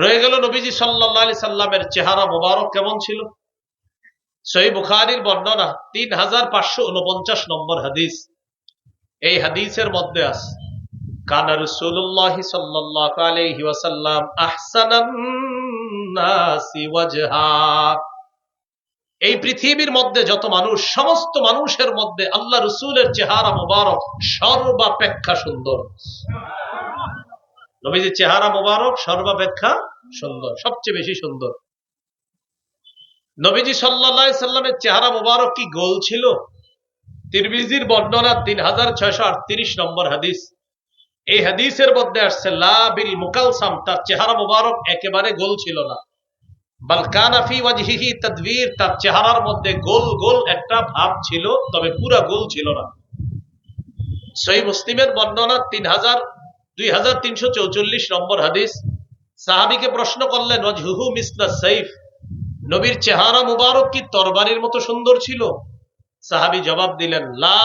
রয়ে গেল নবীজি সাল্লাহ সাল্লামের চেহারা মোবারক কেমন ছিল? সই বুখারির বর্ণনা তিন হাজার পাঁচশো উনপঞ্চাশ নম্বর হাদিস। এই হাদিসের মধ্যে আছে সাল্লাহ ওয়াসাল্লাম আহসানান এই পৃথিবীর মধ্যে যত মানুষ, সমস্ত মানুষের মধ্যে আল্লাহ রসুলের চেহারা মোবারক সর্বাপেক্ষা সুন্দর। নবীজির চেহারা মোবারক, সর্বাপেক্ষা সুন্দর, সবচেয়ে বেশি সুন্দর। নবীজি সাল্লা সাল্লামের চেহারা মোবারক কি গোল ছিল? তিরমিজির বর্ণনা তিন হাজার ছয়শো আটত্রিশ নম্বর হাদিস। এই হাদিসের মধ্যে আসছে লাবিল মুকালসাম, তার চেহারা মোবারক একেবারে গোল ছিল না। বালকানাফি ওয়াজহিহি তদবীর, তার চেহারার মধ্যে গোল গোল একটা ভাব ছিল, তবে পুরা গোল ছিল না। সই মুসলিমের বর্ণনা তিন হাজার দুই নম্বর হাদিস, সাহাবিকে প্রশ্ন করলেন মিসলা সাইফ, নবীর চেহারা মুবারক কি তরবারির মতো সুন্দর ছিল? সাহাবি জবাব দিলেন, লা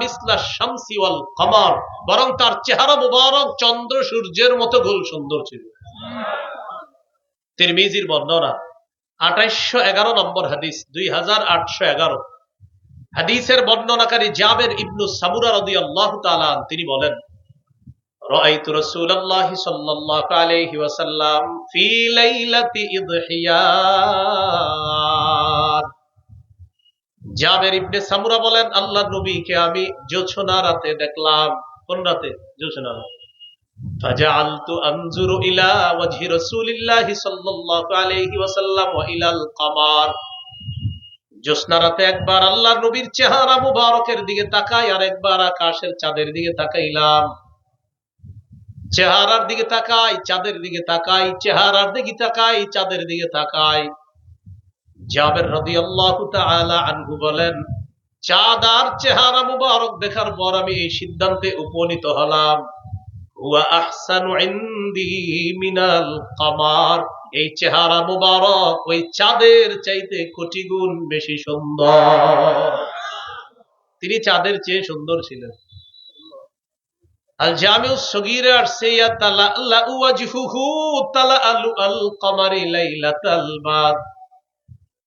মিসলা শামসি ওয়াল কমর, বরং তার চেহারা মুবারক চন্দ্র সূর্যের মতো গোল সুন্দর ছিল। তিরমিজির বর্ণনা আঠাইশো এগারো নম্বর হাদিস, দুই হাজার আটশো এগারো। হাদিসের বর্ণনাকারী জাবের ইবনু সামুরা রদি আল্লাহ তিনি বলেন رأيت رسول الله صلى الله عليه وسلم في ليلة إضحيان জাবের ইবনে সামুরা বলেন আল্লাহ নবীকে আমি জোছনা রাতে দেখলাম কোন রাতে জোছনা রাতে فجعلت انظر الى وجه رسول الله صلى الله عليه وسلم والى القمر জ্যোৎস্না রাতে একবার আল্লাহ নবীর চেহারা মুবারকের দিকে তাকাই আর একবার আকাশের চাঁদের দিকে তাকাইলাম চেহারার দিকে তাকাই, চাঁদের দিকে তাকাই, চেহারার দিকে তাকাই, চাঁদের দিকে তাকাই। জাবের রদি আল্লাহ আনহু বলেন, চাঁদ আর চেহারা মুবারক দেখার পর আমি এই সিদ্ধান্তে উপনীত হলাম। কামার। এই চেহারা মুবারক ওই চাঁদের চাইতে কোটি গুণ বেশি সুন্দর। তিনি চাঁদের চেয়ে সুন্দর ছিলেন।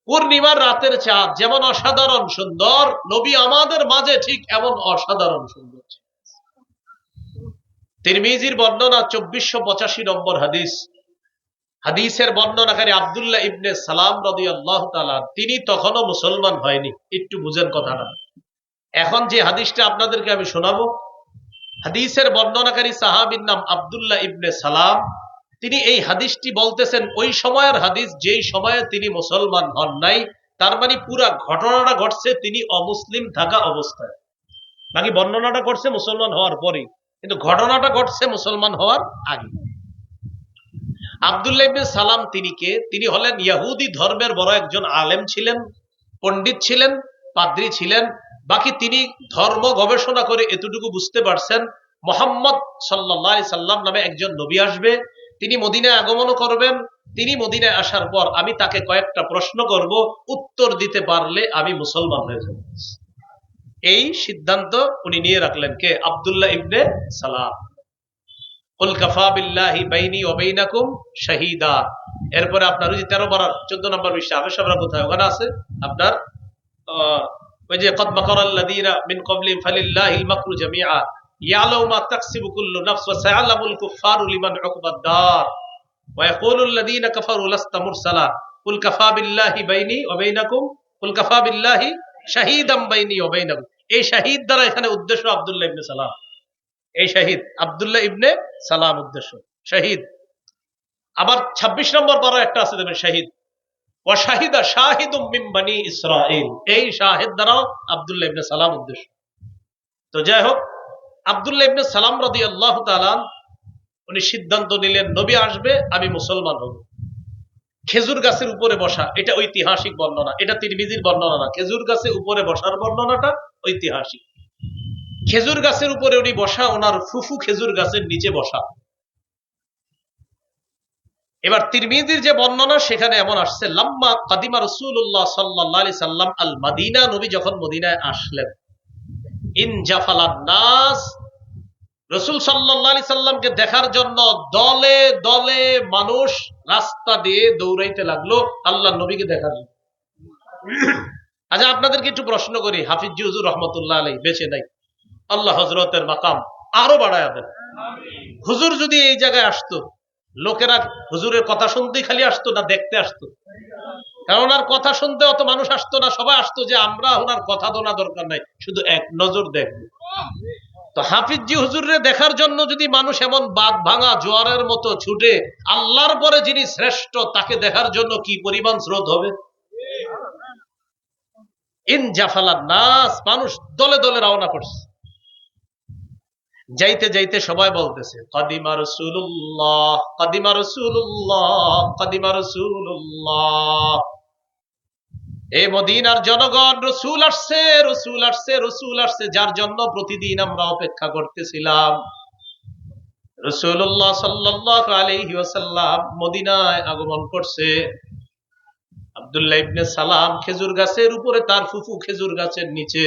পূর্ণিমার রাতের চাঁদ যেমন অসাধারণ সুন্দর, নবী আমাদের মাঝে ঠিক এমন অসাধারণ সুন্দর তিরমিজির বর্ণনা চব্বিশশো পঁচাশি নম্বর হাদিস। হাদিসের বর্ণনাকারী আবদুল্লাহ ইবনে সালাম রদি আল্লাহ তিনি তখনও মুসলমান হয়নি। একটু বুঝেন কথাটা। এখন যে হাদিসটা আপনাদেরকে আমি শোনাবো হাদিসের বর্ণনাকারী সাহাবির নাম আবদুল্লাহ ইবনে সালাম। তিনি এই হাদিসটি বলতেছেন, ওই সময়ের হাদিস যেই সময়ে তিনি মুসলমান হন নাই, তার মানে পুরা ঘটনাটা ঘটছে তিনি অমুসলিম থাকা অবস্থায়। বাকি বর্ণনাটা ঘটছে মুসলমান হওয়ার পরে কিন্তু ঘটনাটা ঘটছে মুসলমান হওয়ার আগে। আবদুল্লাহ ইবনে সালাম তিনি কে? তিনি হলেন ইয়াহুদি ধর্মের বড় একজন আলেম ছিলেন, পণ্ডিত ছিলেন, পাদ্রী ছিলেন বাকি তিনি ধর্ম গবেষণা করে এতটুকু বুঝতে পারছেন, মোহাম্মদ সাল্লাহ সাল্লাম নামে একজন নবী আসবে, তিনি মদিনায় আগমন করবেন, তিনি মদিনায় আসার পর আমি তাকে কয়েকটা প্রশ্ন করব, উত্তর দিতে পারলে আমি মুসলমান হয়ে যাব। এই সিদ্ধান্ত উনি নিয়ে রাখলেন কে? আবদুল্লাহ ইবনে সালাম। শাহিদা। এরপরে আপনার ওই যে তেরো বারার চোদ্দ নম্বর বিষয় আবেশ কোথায়? ওখানে আছে? আপনার যে কদ মাকরাল্লাযীনা মিন ক্বাবলিহিম ফালিল্লাহিল মাকরু জামিআ ইয়ালামু মা তাকসিবু কুল্লু নাফস ওয়া সায়ালামুল কুফফারু লিমান উকবাদ দার ওয়া ইয়াকুলুল লাযীনা কাফারু লাস্তা মুরসালা কুল কাফা বিল্লাহি বাইনি ওয়া বাইনাকুম কুল কাফা বিল্লাহি শাহীদাম বাইনি ওয়া বাইনাকুম এই শাহিদ দ্বারা এখানে উদ্দেশ্য আব্দুল্লাহ ইবনে সালাম। এই শাহিদ আব্দুল্লাহ ইবনে সালাম উদ্দেশ্য। শাহিদ। আবার ২৬ নম্বর পারা একটা আছে দেখবেন, শাহিদ। ওয়াশাহিদা বানি এই শাহিদ দ্বারাও আব্দুল্লাহ ইবনে সালাম উদ্দেশ্য। তো যাই হোক, আব্দুল্লাহ ইবনে সালাম উনি সিদ্ধান্ত নিলেন, নবী আসবে, আমি মুসলমান হব। খেজুর গাছের উপরে বসা, এটা ঐতিহাসিক বর্ণনা, এটা তিরমিজির বর্ণনা না। খেজুর গাছের উপরে বসার বর্ণনাটা ঐতিহাসিক। খেজুর গাছের উপরে উনি বসা, ওনার ফুফু খেজুর গাছের নিচে বসা। এবার তিরমিজির যে বর্ণনা সেখানে এমন আসছে লাম্মা কাদিমা রসুল্লাহ সাল্লাহ সাল্লাম আল মাদিনা নবী যখন মদিনায় আসলেন ইন জাফালান নাস রসুল সাল্লি সাল্লামকে দেখার জন্য দলে দলে মানুষ রাস্তা দিয়ে দৌড়াইতে লাগল আল্লাহ নবীকে দেখার জন্য। আচ্ছা আপনাদেরকে একটু প্রশ্ন করি হাফিজ হুজুর রহমতুল্লাহ আলাই বেঁচে নাই। আল্লাহ হজরতের মাকাম আরও বাড়ায় দেন। হুজুর যদি এই জায়গায় আসতো লোকেরা হুজুরের কথা শুনতেই খালি আসতো না, দেখতে আসতো। কারণ ওনার কথা শুনতে অত মানুষ আসতো না, সবাই আসতো যে আমরা ওনার কথা দোনা দরকার নাই, শুধু এক নজর দেখব। তো হাফিজি হুজুরে দেখার জন্য যদি মানুষ এমন বাদ ভাঙা, জোয়ারের মতো ছুটে, আল্লাহর পরে যিনি শ্রেষ্ঠ, তাকে দেখার জন্য কি পরিমাণ স্রোত হবে? ইন জাফালা নাস, মানুষ দলে দলে রওনা করছে। যাইতে যাইতে সবাই বলতেছে, কাদিমা রসুল্লাহ কাদিমা রসুল্লাহ কাদিমা রসুল্লাহ এ মদিনার জনগণ, রসুল আসছে রসুল আসছে রসুল আসছে, যার জন্য প্রতিদিন আমরা অপেক্ষা করতেছিলাম। রসুল্লাহ সাল্লাহ আলহি ওসাল্লাম মদিনায় আগমন করছে। আবদুল্লাহ ইবনে সালাম খেজুর গাছের উপরে, তার ফুফু খেজুর গাছের নিচে।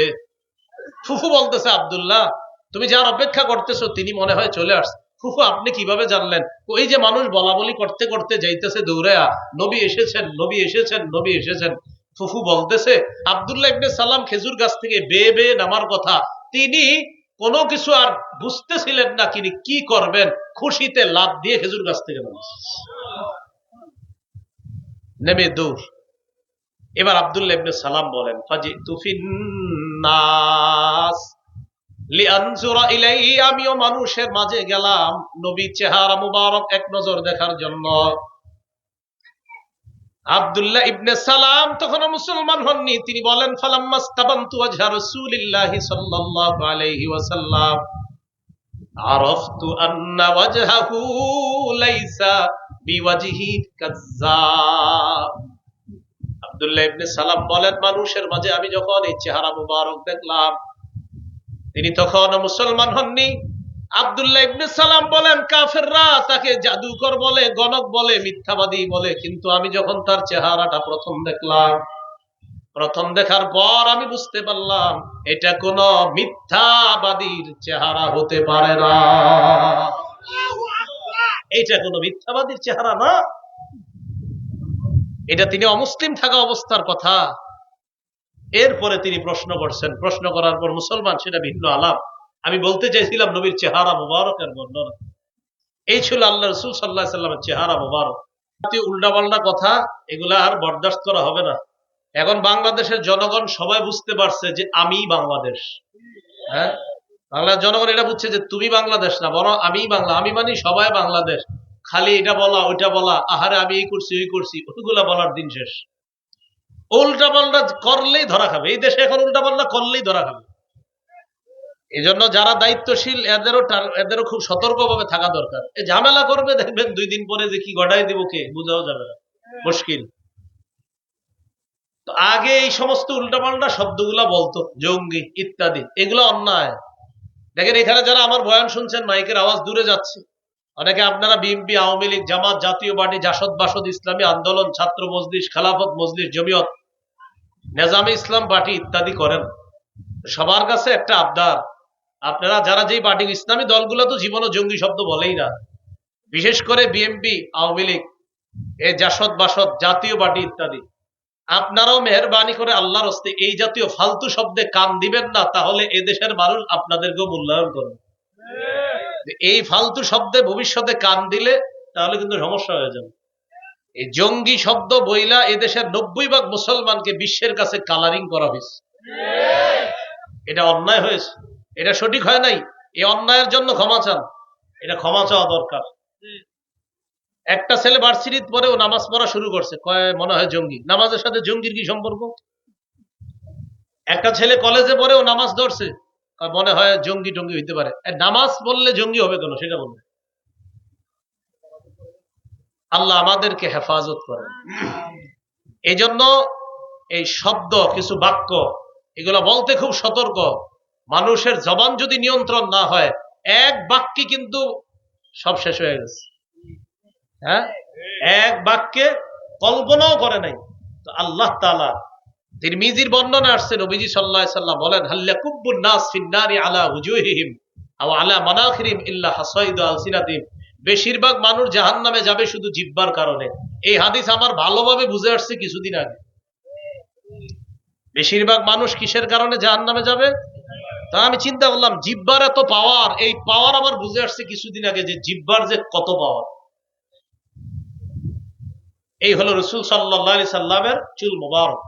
ফুফু বলতেছে, আবদুল্লাহ তুমি যার অপেক্ষা করতেছো, তিনি মনে হয় চলে আসছে। ফুফু, আপনি কীভাবে জানলেন? ওই যে মানুষ বলা বলি করতে করতে যাইতেছে দৌড়ায়া, নবী এসেছেন নবী এসেছেন নবী এসেছেন। ফুফু বলতেছে, আবদুল্লাহ ইবনে সালাম খেজুর গাছ থেকে বেয়ে বেয়ে নামার কথা। তিনি কোনো কিছু আর বুঝতেছিলেন না তিনি কি করবেন। খুশিতে লাভ দিয়ে খেজুর গাছ থেকে নেমে। দৌড়। এবার আবদুল্লাহ ইবনে সালাম বলেন ফাজি তুফিন নাস আমিও মানুষের মাঝে গেলাম নবী চেহারা মুবারক এক নজর দেখার জন্য। আবদুল্লাহ ইবনে সালাম তখন মুসলমান হননি। তিনি বলেন ইবনে সালাম বলেন, মানুষের মাঝে আমি যখন এই চেহারা মুবারক দেখলাম তিনি তখন মুসলমান হননি। আবদুল্লাহ ইবনে সালাম বলেন, কাফেররা তাকে জাদুকর বলে, গণক বলে, মিথ্যাবাদী বলে। কিন্তু আমি যখন তার চেহারাটা প্রথম দেখলাম, প্রথম দেখার পর আমি বুঝতে পারলাম, এটা কোন মিথ্যাবাদীর চেহারা হতে পারে না। এটা কোন মিথ্যাবাদীর চেহারা না। এটা তিনি অমুসলিম থাকা অবস্থার কথা। এরপরে তিনি প্রশ্ন করছেন, প্রশ্ন করার পর মুসলমান সেটা ভিন্ন আলাপ। আমি বলতে চাইছিলাম, নবীর চেহারা মুবারকের বর্ণনা। এই ছিল আল্লাহ রসুল সাল্লাহ সাল্লামের চেহারা মুবারক। উল্টা পাল্টা কথা, এগুলা আর বরদাস্ত করা হবে না। এখন বাংলাদেশের জনগণ সবাই বুঝতে পারছে যে আমি বাংলাদেশ। হ্যাঁ? বাংলার জনগণ এটা বুঝছে যে তুমি বাংলাদেশ না, বরং আমি বাংলা। আমি মানি সবাই বাংলাদেশ। খালি এটা বলা, ওইটা বলা। আহারে আমি এই করছি, ওই করছি, ওইগুলা বলার দিন শেষ। উল্টা পাল্টা করলেই ধরা খাবে। এই দেশে এখন উল্টা পাল্টা করলেই ধরা খাবে। এই জন্য যারা দায়িত্বশীল, এদেরও এদেরও খুব সতর্ক ভাবে থাকা দরকার। এই ঝামেলা করবে, দেখবেন দুই দিন পরে যে কি গড়াই দিব কে, বুঝাও যাবে না। মুশকিল। তো আগে এই সমস্ত উল্টাপাল্টা শব্দগুলা বলতো, জঙ্গি ইত্যাদি, এগুলো অন্যায়। দেখেন এখানে যারা আমার বয়ান শুনছেন, মাইকের আওয়াজ দূরে যাচ্ছে। অনেকে আপনারা বিএনপি, আওয়ামী লীগ, জামাত, জাতীয় পার্টি, জাসদ, বাসদ, ইসলামী আন্দোলন, ছাত্র মজলিস, খেলাফত মজলিস, জমিয়ত, নেজামে ইসলাম পার্টি ইত্যাদি করেন। সবার কাছে একটা আবদার। আপনারা যারা যেই পার্টি, ইসলামী দলগুলো তো জীবনও জঙ্গি শব্দ বলেই না। বিশেষ করে বিএনপি, আওয়ামী লীগ এ জাসদ, বাসদ, জাতীয় পার্টি ইত্যাদি। আপনারাও মেহরবানি করে আল্লাহর হস্তে এই জাতীয় ফালতু শব্দে কান দিবেন না, তাহলে এদেশের মানুষ আপনাদেরকেও মূল্যায়ন করবে। এই ফালতু শব্দে ভবিষ্যতে কান দিলে তাহলে কিন্তু সমস্যা হয়ে যাবে। এই জঙ্গি শব্দ বইলা এদেশের নব্বই ভাগ মুসলমানকে বিশ্বের কাছে কালারিং করা হয়েছে। এটা অন্যায় হয়েছে। এটা সঠিক হয় নাই? এই অন্যায়ের জন্য ক্ষমা চান। এটা ক্ষমা চাওয়া দরকার। একটা ছেলে ভার্সিটির পরেও নামাজ পড়া শুরু করছে। কয়, মনে হয় জঙ্গি। নামাজের সাথে জঙ্গির কি সম্পর্ক? একটা ছেলে কলেজে পড়েও নামাজ ধরছে। মনে হয় জঙ্গি টঙ্গি হইতে পারে। নামাজ পড়লে জঙ্গি হবে কেন? সেটা বলবে। আল্লাহ আমাদেরকে হেফাজত করেন। এই জন্য এই শব্দ, কিছু বাক্য, এগুলো বলতে খুব সতর্ক। মানুষের জবান যদি নিয়ন্ত্রণ না হয়, এক বাক্যে কিন্তু সব শেষ হয়ে গেছে। হ্যাঁ? এক বাক্যে কল্পনাও করে নাই। তো আল্লাহ তালা তিরমিজির বর্ণনা আসছে, নবীজি সাল্লাহ সাল্লাম বলেন হাল্লা কুব্বুন নাস ফিন্নারি আলা হুজুহিহিম আও আলা মানাখিরিম ইল্লা হাসাইদু আলসিনাতিম বেশিরভাগ মানুষ জাহান নামে যাবে শুধু জিব্বার কারণে। এই হাদিস আমার ভালোভাবে বুঝে আসছে কিছুদিন আগে। বেশিরভাগ মানুষ কিসের কারণে জাহান নামে যাবে? তা আমি চিন্তা করলাম, জিব্বার এত পাওয়ার এই পাওয়ার আমার বুঝে আসছে কিছুদিন আগে যে জিব্বার যে কত পাওয়ার এই হলো রসুল সাল্লাহ সাল্লামের চুল মোবারক।